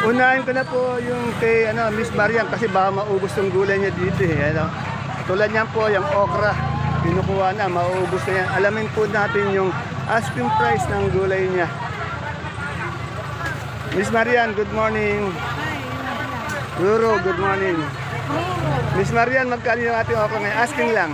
Unahin ko na po yung kay ano, Miss Marian kasi baka maubos yung gulay niya dito eh. Ano? Tulad niyan po, yung okra. Pinukuha na, mauubos na yan. Alamin po natin yung asking price ng gulay niya. Miss Marian, good morning. Ruro, good morning. Miss Marian, magkano yung ating okra ngayon? Asking lang.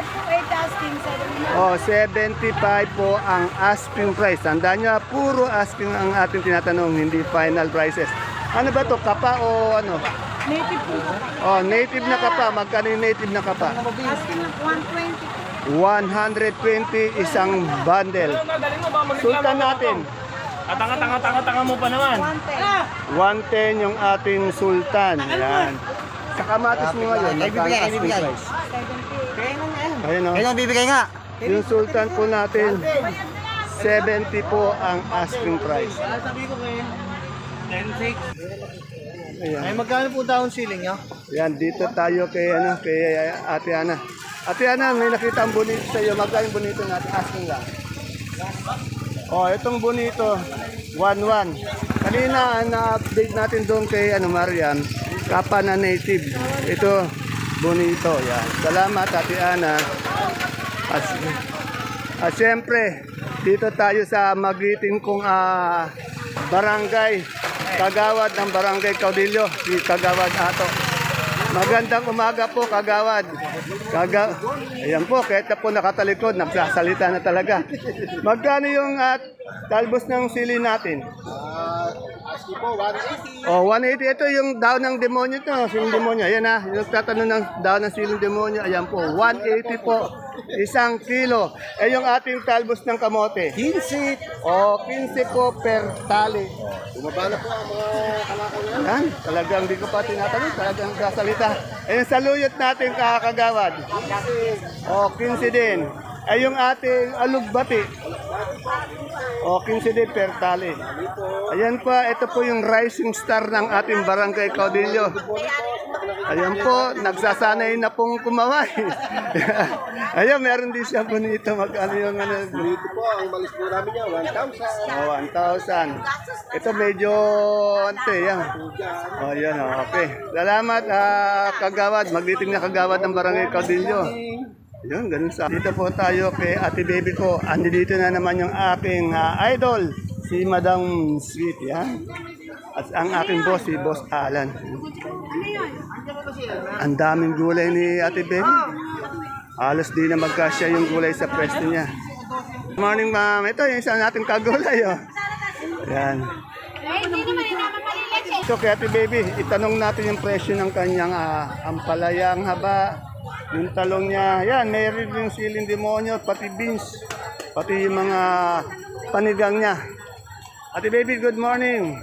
75 po 8 asking, 7 Oh, 75 po ang asking price. Tandaan nyo, puro asking ang ating tinatanong, hindi final prices. Ano ba to Kapa o ano? Native po. Oh, native na kapa. Magkano yung native na kapa? Asking 120 po. 120 isang bundle. Sultan natin. At tanga tanga tanga tanga mo pa naman. 110. 110 yung ating sultan. Yan. Sa kamatis mo ngayon, magkano bibigay, asking bibigay. price? 70. Ayun o. Kailan bibigay nga? Yung sultan po natin, 70 po ang asking price. Sabi ko kayo. 10-6. Ayan. Ay, magkano po taon ceiling nyo? Yan, dito tayo kay, ano, kay Ate Ana. Ate Ana, may nakita ang bonito sa iyo. Magkano yung bonito natin? Asking lang. Oh, itong bonito, 1-1. Kanina, na-update natin doon kay ano, Marian, kapa na native. Ito, bonito. Yan. Salamat, Ate Ana. At, at siyempre, dito tayo sa magiting kong ah, barangay, kagawad ng barangay Caudillo, si Kagawad Ato. Magandang umaga po, Kagawad. Kaga Ayan po, kahit na po nakatalikod, nagsasalita na talaga. Magkano yung at talbos ng sili natin? Oh, 180. Ito yung daw ng demonyo to, siling demonyo. Ayan na, yung tatanong ng daw ng siling demonyo. Ayan po, 180 po. Isang kilo. Eh yung ating talbos ng kamote. 15. Oh, 15 po per tali. Bumaba na po ang mga kalakaw Yan, talagang di ko pa tinatanong, talagang kasalita. Yung saluyot natin kakagawad. Oh, 15 din. Eh yung ating alugbati. O, 15 din per tali. Ayan pa, ito po yung rising star ng ating barangay Caudillo. Ayan po, nagsasanay na pong kumaway. Ayan, meron din siya bonito. Magkano yung ano? Bonito po, ang malis po namin niya, 1,000. Oh, 1,000. Ito medyo, ante, yan. Oh, yan, okay. Salamat, ah, kagawad. Magditing na kagawad ng barangay Caudillo. Yun, ganun sa. Dito po tayo kay ate baby ko. Andi dito na naman yung aking ah, idol, si Madam Sweet, yan. At ang aking boss, si Boss Alan. Ang daming gulay ni ate baby. Halos di na magkasya yung gulay sa pwesto niya. Good morning, ma'am. Ito yung isa nating kagulay, oh. Yan. So, kay Ate Baby, itanong natin yung presyo ng kanyang ah, ampalayang haba, yung talong niya. Yan, meron yung siling demonyo, pati beans, pati yung mga panigang niya. Ate Baby, good morning.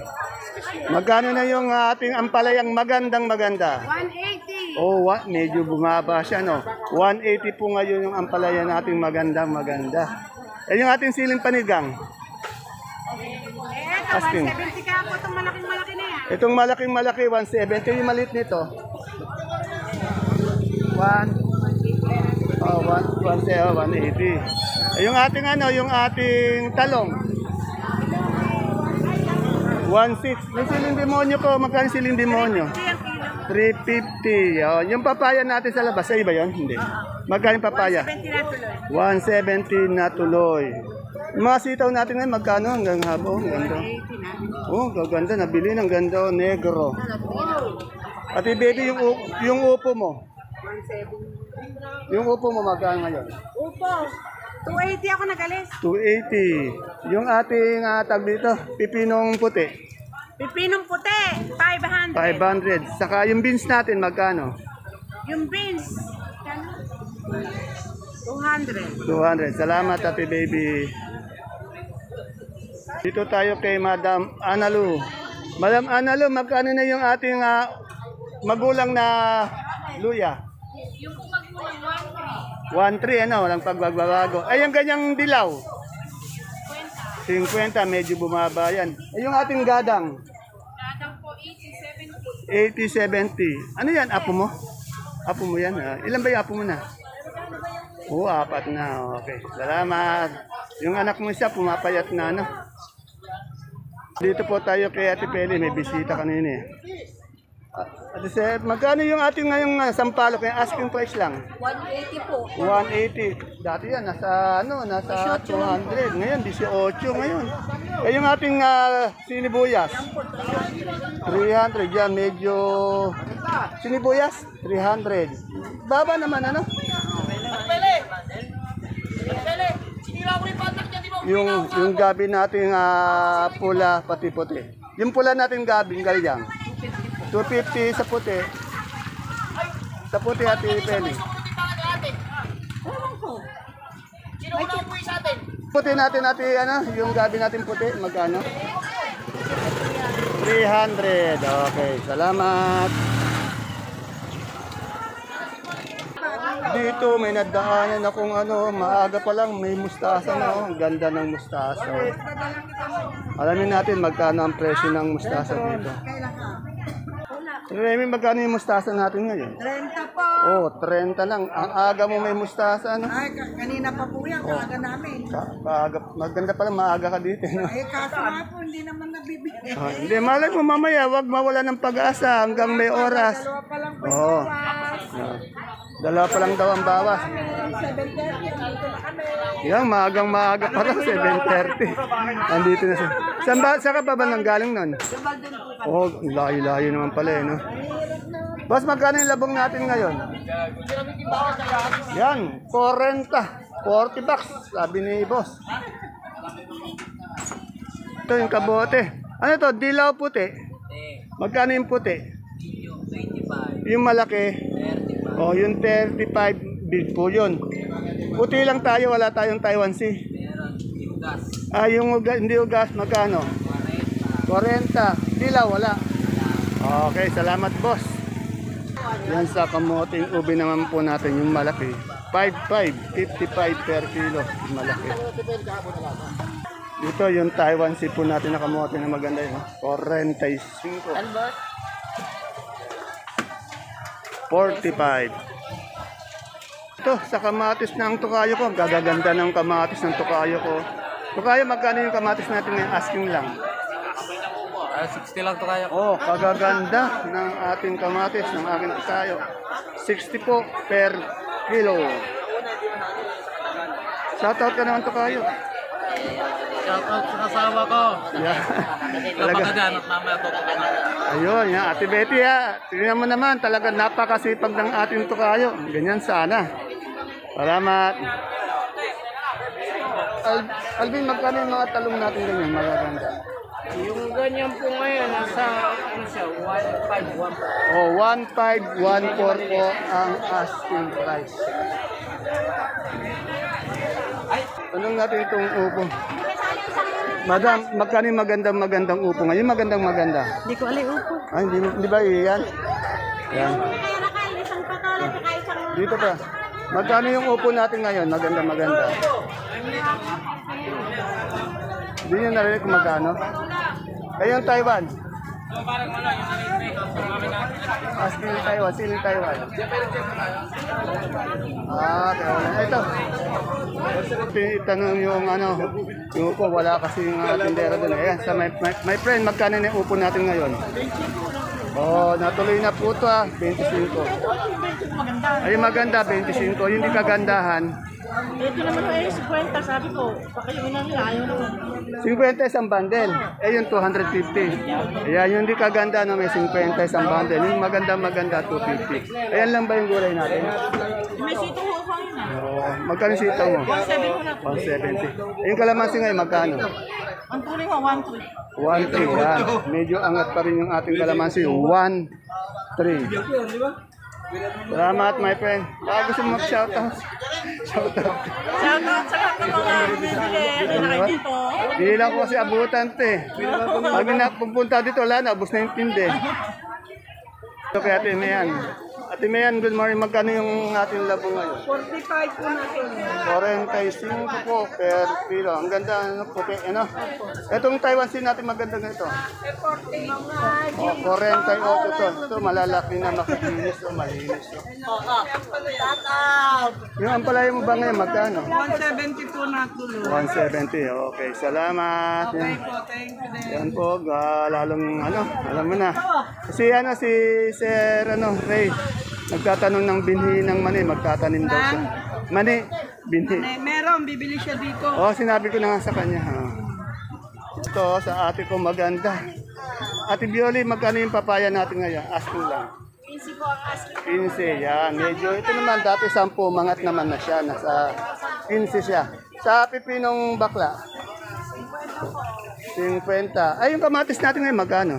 Magkano na yung ah, ating ampalayang magandang maganda? 180. Oh, what? Medyo bumaba siya, no? 180 po ngayon yung ampalaya nating magandang maganda. Eh, yung ating siling panigang, ito, Asking. 170 ka po itong malaking malaki na yan. Itong malaking malaki, 170. Yung maliit nito? 1. Oh, 1, 180. Eh, Yung ating ano, yung ating talong. 1.6. Yung siling demonyo ko, magkano siling demonyo? Ito yung kilo. 350. Oh, yung papaya natin sa labas, ay ba yun? Hindi. Magkano papaya? 20 na tuloy. 170 na tuloy. Yung mga sitaw natin ngayon, magkano hanggang habo? Ang ganda. 80 na. Oh, gaganda. Nabili ng ganda. oh, Negro. Ate baby, yung, yung upo mo. Yung upo mo magkano ngayon? Upo. 280 ako nagalis. 280. Yung ating uh, tag dito, pipinong puti. Pipinong puti, 500. 500. Saka yung beans natin, magkano? Yung beans, kano? 200. 200. Salamat, Ate Baby. Dito tayo kay Madam Analu. Madam Analu, magkano na yung ating ah, magulang na luya? Yung kumagmulang 1.3, ano, walang pagbabago. Ay, yung ganyang dilaw. 50, medyo bumaba yan. Ay, yung ating gadang. Gadang po 80, 70. 80, 70. Ano yan, apo mo? Apo mo yan. ah. Ilan ba yung apo mo na? Oo, apat na. Okay. Salamat. Yung anak mo siya, pumapayat na, ano? Dito po tayo kay Ate Peli, may bisita kanina eh. Ate Seth, magkano yung ating ngayong uh, sampalok? Yung asking price lang? 180 po. 180. Dati yan, nasa ano, nasa 200. Ngayon, 18 ngayon. Eh, yung ating uh, sinibuyas? 300. Yan, medyo... Sinibuyas? 300. Baba naman, ano? Yung, yung gabi natin ah, pula, pati puti. Yung pula natin gabi, galyang. 250 sa puti. Sa puti at peli. Puti natin natin ano, yung gabi natin puti, magkano? 300. Okay, salamat. Dito may nadaanan akong ano, maaga pa lang may mustasa na. Oh. Ang ganda ng mustasa. Alamin natin magkano ang presyo ng mustasa dito. Remy, magkano yung mustasa natin ngayon? 30 po. Oh, 30 lang. Ang aga mo may mustasa, ano? Ay, ka- kanina pa po yan, kaaga namin. Ka maaga, maganda pala, maaga ka dito. No? Eh, kaso nga po, hindi naman nabibigay. Ah, hindi, malay mo mamaya, wag mawala ng pag-asa hanggang may oras. Dalawa pa lang po Oo. Ah, dalawa pa lang daw ang bawas. 7.30, andito na kami. Yan, maagang maaga pa lang, 7.30. Andito na siya. Saan ba, saan ka pa ba nang galing nun? Oh, layo-layo naman pala eh, no? Boss, magkano yung labong natin ngayon? Yan, 40. 40 bucks, sabi ni boss. Ito yung kabote. Ano to, dilaw puti? Magkano yung puti? Yung malaki? Oh, yung 35 big po yun. Puti lang tayo, wala tayong Taiwan Sea. Ah, yung ugas, hindi ugas, magkano? 40. Dilaw, wala. Okay, salamat boss. Yan sa kamoting ubi naman po natin, yung malaki. 5.5, 55 per kilo, malaki. Dito yung Taiwan Sea po natin na kamote na maganda yun. 45. 45. Ito, sa kamatis ng tukayo ko. Gagaganda ng kamatis ng tukayo ko. Tukayo, magkano yung kamatis natin ngayon? Asking lang. Ah, 60 lang to kaya. Oh, kagaganda ng ating kamatis, ng aking tukayo. 60 po per kilo. Shoutout ka naman tukayo. Shoutout sa kasama ko. Yeah. Talaga. Napakagan at mamaya to ko. Ayun, yan. Ate Betty, ha. Tingnan mo naman, talaga napakasipag ng ating tukayo. Ganyan sana. Salamat. Al Alvin, magkano yung mga talong natin ganyan? Magaganda. Yung ganyan po ngayon, nasa, ano siya, 151 Oh, 15144 po ang asking price. Tanong natin itong upo. Madam, magkano yung magandang magandang upo ngayon? Magandang maganda. Hindi ko ali upo. Ay, hindi, di ba yan? Yan. Dito pa. Magkano yung upo natin ngayon? Maganda, maganda. Hindi nyo narinig kung magkano? Yung Taiwan. Asking yung Taiwan. Sino yung Taiwan? Ah, Taiwan. Ito. Itanong yung ano, yung upo. Wala kasi yung uh, tindera doon. Ayan, sa my, my, my friend, magkano na upo natin ngayon? Oh, natuloy na po ito ah, 25. Ay maganda, 25. Yung di kagandahan, Ito naman ay 50, sabi ko. Pakayuin na nila, ayaw naman. 50 isang bundle. Eh yung 250. Ayan, yung di kaganda na may 50 isang bundle. Yung maganda maganda 250. Ayan lang ba yung gulay natin? May sito ho ako yun ah. Magkano sitaw mo? 170 ko na. 170. Yung kalamansi ngayon, magkano? Ang tuloy ko, 1 1.3 yan. Medyo angat pa rin yung ating kalamansi. 1.3. Salamat, my friend. Baka gusto mo mag-shoutout. Shoutout. Shoutout sa lahat ng mga bumibili. Hindi na kayo. Hindi lang po si abutan te. Pag na pupunta dito, wala na, ubos na yung tindi. Ito kaya ito yan. At Ate Mayan, good morning. Magkano yung ating labo ngayon? 45 po natin. 45 po per kilo. Ang ganda, ano, puti, ano? Itong Taiwan sin natin maganda ganito. Eh, 45. O, 48 to. Ito, malalaki na makikinis o malinis. oh. Yung ampalaya mo ba ngayon, magkano? 170 po na tulo. 170. Okay, salamat. Yan. po, thank you din. Yan po, ah, lalong ano, alam mo na. Kasi ano, si Sir ano, Ray, nagtatanong ng binhi ng mani, magtatanim daw siya. Mani, binhi. Eh, meron, bibili siya dito. Oo, sinabi ko na nga sa kanya. Ha. Ito, sa ate ko maganda. Ate Bioli, magkano yung papaya natin ngayon? Ask ko lang. 15 po ang asking. 15, yan. Medyo, ito naman, dati 10, mangat naman na siya. Nasa 15 siya. Sa pipinong bakla? 50. Ay, yung kamatis natin ngayon, magkano?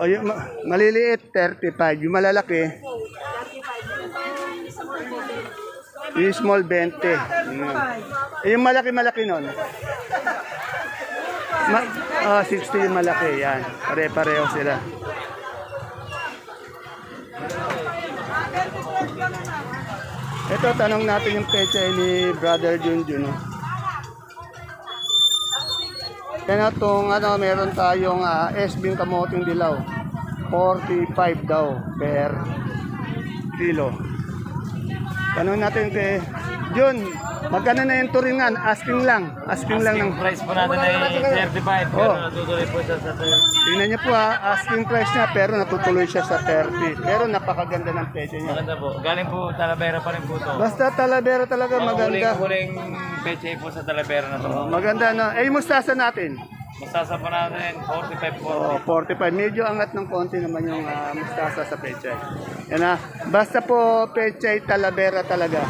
O, yung ma- maliliit, 35. Yung malalaki, yung small, 20. Yun. Yung malaki-malaki nun? Ma ah, 60 yung malaki, yan. Pare-pareho sila. Ito, tanong natin yung pecha ni Brother Junjun. No? Kaya itong ano, meron tayong uh, SB kamoting dilaw. 45 daw per kilo. Tanong natin kay Jun, magkano na yung turingan? Asking lang. Asking lang ng price po natin ay 35 Oh. natutuloy po siya sa Tingnan niyo po ha, asking price niya pero natutuloy siya sa 30. Pero napakaganda ng pecha niya. Maganda po. Galing po Talavera pa rin po to. Basta Talavera talaga maganda. Huling, peche po sa Talavera na to. Maganda no. Eh, yung mustasa natin. Mustasa po natin 45 po. Oh, 45. Medyo angat ng konti naman yung ah, mustasa sa pechay. Yan na. Basta po pechay Talavera talaga.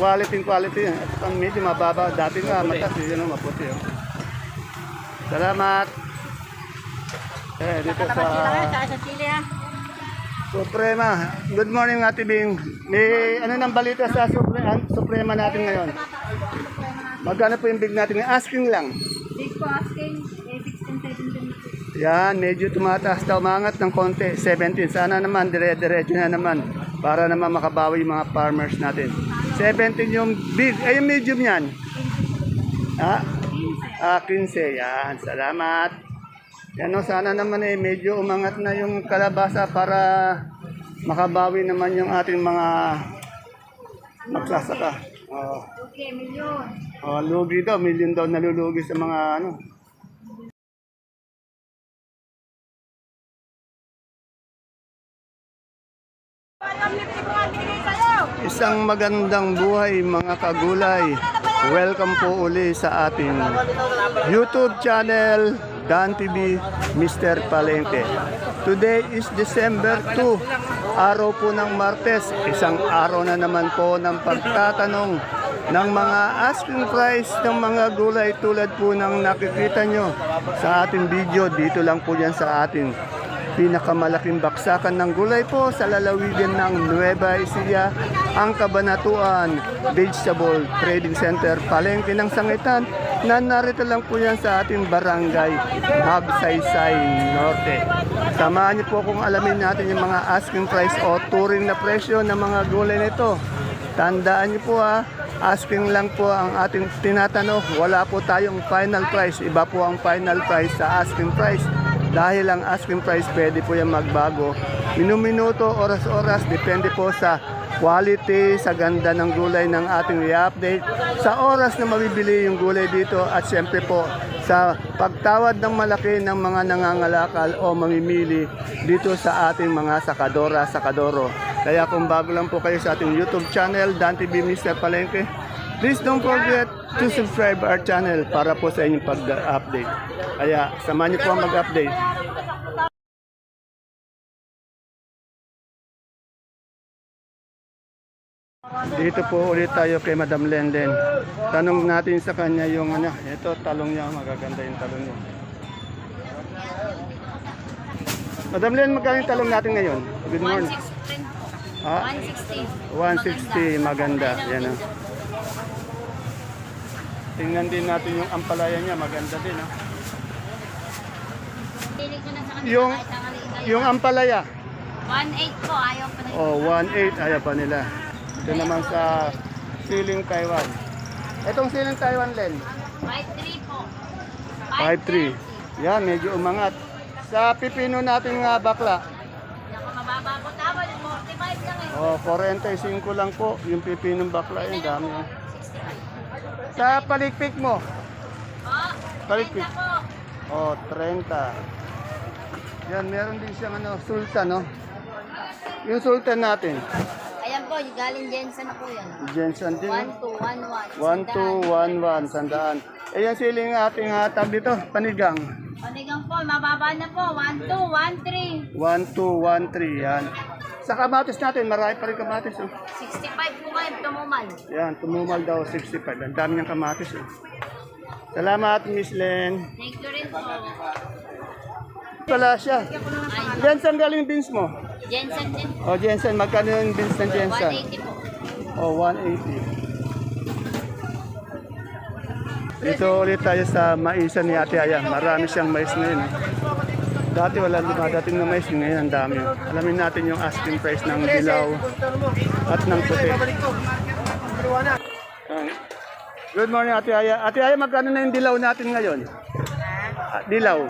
Quality quality. At ang medyo mababa. Dati nga matas. Yun ang maputi. Oh. Salamat. Eh, dito sa. Suprema. Good morning, Ate Bing. May ano nang balita sa Supre an- Suprema natin ngayon? Magkano po yung big natin? ngayon? Asking lang. Big po asking, eh, 16, 17. Yan, medyo tumataas daw, mangat ng konti, 17. Sana naman, dire-diretso na naman, para naman makabawi yung mga farmers natin. 17 yung big, ay yung medium yan. Ah, ah 15, yan, salamat. Yan o, sana naman eh, medyo umangat na yung kalabasa para makabawi naman yung ating mga magsasaka. Oh, Okay, milyon. oh, lugi daw, million daw nalulugi sa mga ano, Isang magandang buhay mga kagulay. Welcome po uli sa ating YouTube channel Dan TV Mr. Palengke. Today is December 2, araw po ng Martes. Isang araw na naman po ng pagtatanong ng mga asking price ng mga gulay tulad po ng nakikita nyo sa ating video. Dito lang po yan sa ating pinakamalaking baksakan ng gulay po sa lalawigan ng Nueva Ecija, ang Kabanatuan Vegetable Trading Center, Palengke ng Sangitan, na narito lang po yan sa ating barangay Magsaysay Norte. Samahan niyo po kung alamin natin yung mga asking price o touring na presyo ng mga gulay nito. Tandaan niyo po ha, asking lang po ang ating tinatanong. Wala po tayong final price. Iba po ang final price sa asking price. Dahil ang asking price pwede po yan magbago. Minuminuto, oras-oras, depende po sa quality, sa ganda ng gulay ng ating i-update, sa oras na mabibili yung gulay dito at siyempre po sa pagtawad ng malaki ng mga nangangalakal o mamimili dito sa ating mga sakadora, sakadoro. Kaya kung bago lang po kayo sa ating YouTube channel, Dan TV Mr. Palengke, please don't forget to subscribe our channel para po sa inyong pag-update. Kaya samahan niyo po ang mag-update. Dito po ulit tayo kay Madam Lenden. Tanong natin sa kanya yung ano, ito talong niya, magaganda yung talong niya. Madam Len, magkano yung talong natin ngayon? Good morning. 160. Ah, 160. 160, maganda. Yan ah. Tingnan din natin yung ampalaya niya, maganda din ah. Sa kanila Yung, yung ampalaya, 1.8 po, ayaw pa rin. Oh, 1.8 ayaw pa nila. Ito naman sa siling Taiwan. Itong siling Taiwan, Len. 5.3 po. 5.3. Yan, medyo umangat. Sa pipino natin nga bakla, Naku, mababa po tawad. 45 lang eh. oh, 45 lang po. Yung pipinong bakla, yung dami. oh. 65. Sa palikpik mo, Po, Palikpik. 30 po. oh, 30. Yan, meron din siyang ano, sultan, no? Yung sultan natin, Ayan po, galing Jensen na po yan. Jensen din. 1, 2, 1, 1. 1211, sandaan. Eh, yan siling ating hatag dito, panigang. Panigang po, mababa na po. 1, 2, 1, 3. 1213, yan. Sa kamatis natin, marami pa rin kamatis. Oh. 65 po kayo, tumumal. Yan, tumumal daw 65. Ang dami niyang kamatis. Oh. Salamat, Miss Len. Thank you rin po. Pala siya. Jensen galing beans mo. Jensen din. O, Jensen, magkano yung beans ng Jensen? 180 po. O, 180. Dito ulit tayo sa maisa ni Ate Aya. Marami siyang mais ngayon. eh. Dati wala dumadating na mais, ngayon ang dami. Alamin natin yung asking price ng dilaw at ng puti. Good morning Ate Aya. Ate Aya, magkano na yung dilaw natin ngayon? Ah, Dilaw.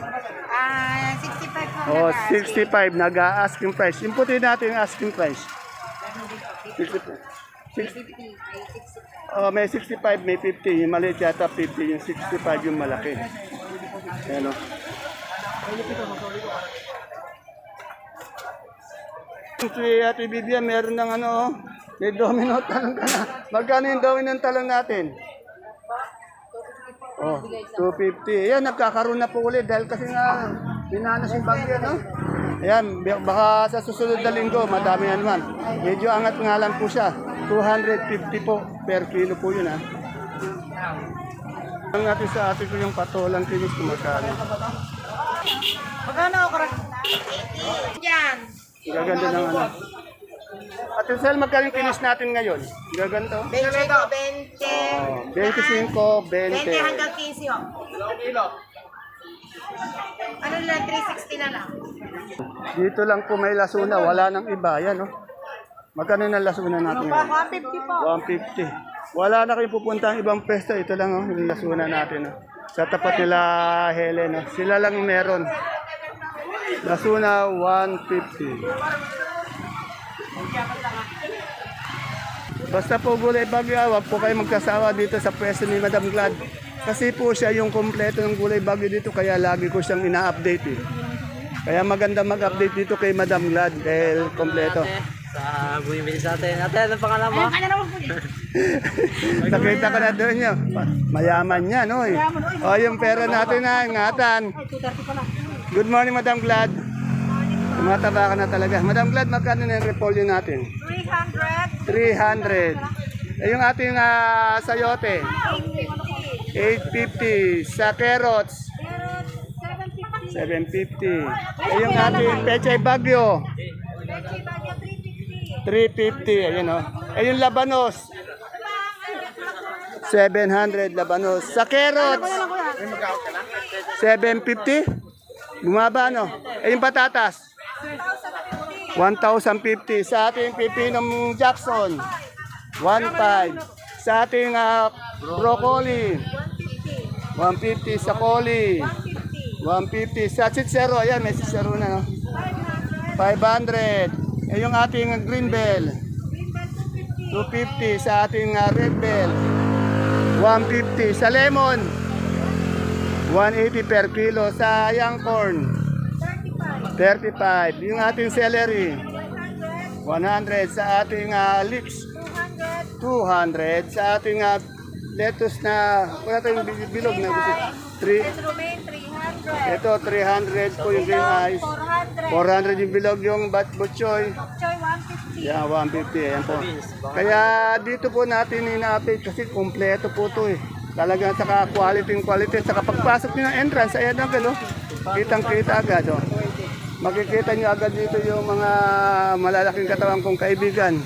Ah, 65 po. Oh, 65 nag-asking price. Yung puti natin yung asking price. 65. Six- Oh, may 65, may 50. Yung maliit yata 50, yung 65 yung malaki. Ayan o. Si Ate Bibian, meron ng ano, oh. may domino talong ka na. Magkano yung domino ng talong natin? Oh, 250. Ayan, nagkakaroon na po ulit dahil kasi nga binanas yung bagyo, no? Ayan, baka sa susunod na linggo, madami na naman. Medyo angat nga lang po siya. 250 po per kilo po yun, ha? Ang natin sa ate ko yung patolang kinis kung magkano. Magkano ako Yan. Gaganda ng ano. Ate Sel, magkano yung kinis natin ngayon? Gaganto? 20 ko, 20. Oh, 25, 20 20. hanggang 15 oh. Ano lang, 360 na lang. Dito lang po may lasuna, wala nang iba. Yan, oh. Magkano na lasuna natin ngayon? 150 po. 150. Wala na kayong pupunta ang ibang pwesto. Ito lang oh, yung lasuna natin. Oh. Sa tapat nila Helen. Oh. Sila lang yung meron. Lasuna 150. Basta po gulay bagyo, ah, wag po kayo magkasawa dito sa pwesto ni Madam Glad. Kasi po siya yung kompleto ng gulay bagyo dito kaya lagi ko siyang ina-update eh. Kaya maganda mag-update dito kay Madam Glad dahil kompleto. Sa bumibili sa atin. Ate, ano pangalan mo? Nakita ko na doon yun. Mayaman yan, oy. O, yung pera natin na, ingatan. Good morning, Madam Glad. Tumataba ka na talaga. Madam Glad, magkano na yung repolyo natin? 300. 300. Eh, yung ating ah, sayote? 850. Sa carrots? 750. Eh, yung ating pechay bagyo? 350. Ayun, oh. Eh, yung labanos? 700 labanos. Sa carrots? 750? Bumaba, no? Eh, yung patatas? 1,050. Sa ating pipinong Jackson? 1,500. Sa ating ah, broccoli? 150. Sa coli? 150. Sa chichero, ayan, may chichero na, no? 500. Eh, yung ating green bell? 250 sa ating ah, red bell. 150 sa lemon. 180 per kilo sa young corn. 35. Yung ating celery. 100 sa ating ah, leeks. 200 sa ating ah, lettuce na wala tayong bi- bilog na gusto. 3 Romaine, 300. ito 300 po yung green eyes. 400. 400 yung bilog yung bat butchoy. Choy, 150. Yeah, 150. Ayan po. Kaya dito po natin ina-update kasi kompleto po to eh. Talagang saka quality yung quality. Saka pagpasok nyo ng entrance, ayan na gano. Kitang kita agad. Oh. Makikita nyo agad dito yung mga malalaking katawan kong kaibigan.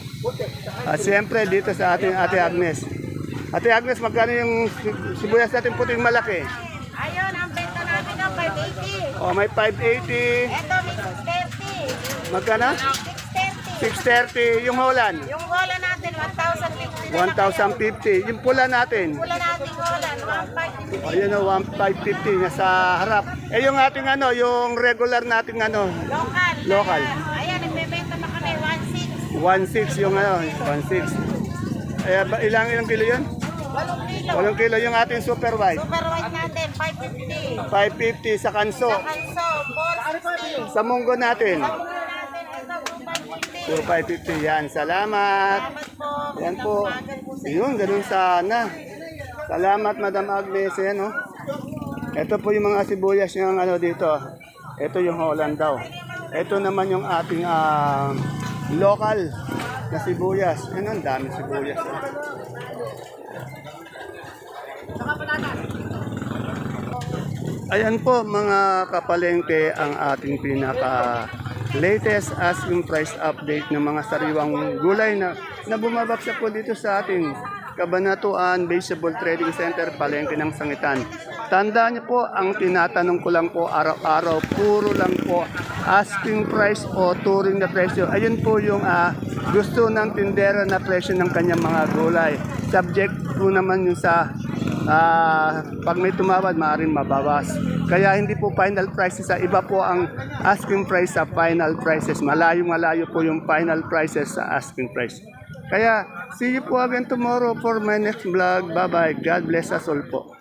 At siyempre dito sa ating Ate Agnes. Ate Agnes, magkano yung si- sibuyas natin puting malaki? Ayun, ang benta natin ng 580. Oh, may 580. Ito, may 630. Magkano? 630. Yung Holland? Yung wala natin, 1,050 1,050. Yung pula natin? Wala natin wala, 1,550. Ayun o, 1,550 nasa harap. Eh yung ating ano, yung regular nating ano, Local. Local. Ayan, nagbebenta pa kami, 1,600 1,600. yung ano, 1,600. Eh, ilang ilang kilo yun? 8 kilo. 8 kilo yung ating super white. Super white natin, 550. 550 sa kanso. Kanso, 460. Sa munggo natin. Ito, 550. 2,550 yan. Salamat. Salamat po. Yan po. Yun, ganun sana. Salamat, Madam Agnes. Yan, oh. Ito po yung mga sibuyas yung ano dito. Ito yung Holland daw. Ito naman yung ating ah, local na sibuyas. Yan, ang dami sibuyas. oh. Ayan po mga kapalengke ang ating pinaka latest asking price update ng mga sariwang gulay na, na bumabagsak po dito sa ating Kabanatuan Vegetable Trading Center, Palengke ng Sangitan. Tandaan niyo po, ang tinatanong ko lang po araw-araw, puro lang po asking price o touring na presyo. Ayun po yung ah, gusto ng tindera na presyo ng kanyang mga gulay. Subject po naman yung sa Ah, pag may tumawad, maaaring mabawas. Kaya hindi po final prices sa iba po ang asking price sa final prices. Malayo malayo po yung final prices sa asking price. Kaya see you po again tomorrow for my next vlog. Bye-bye. God bless us all po.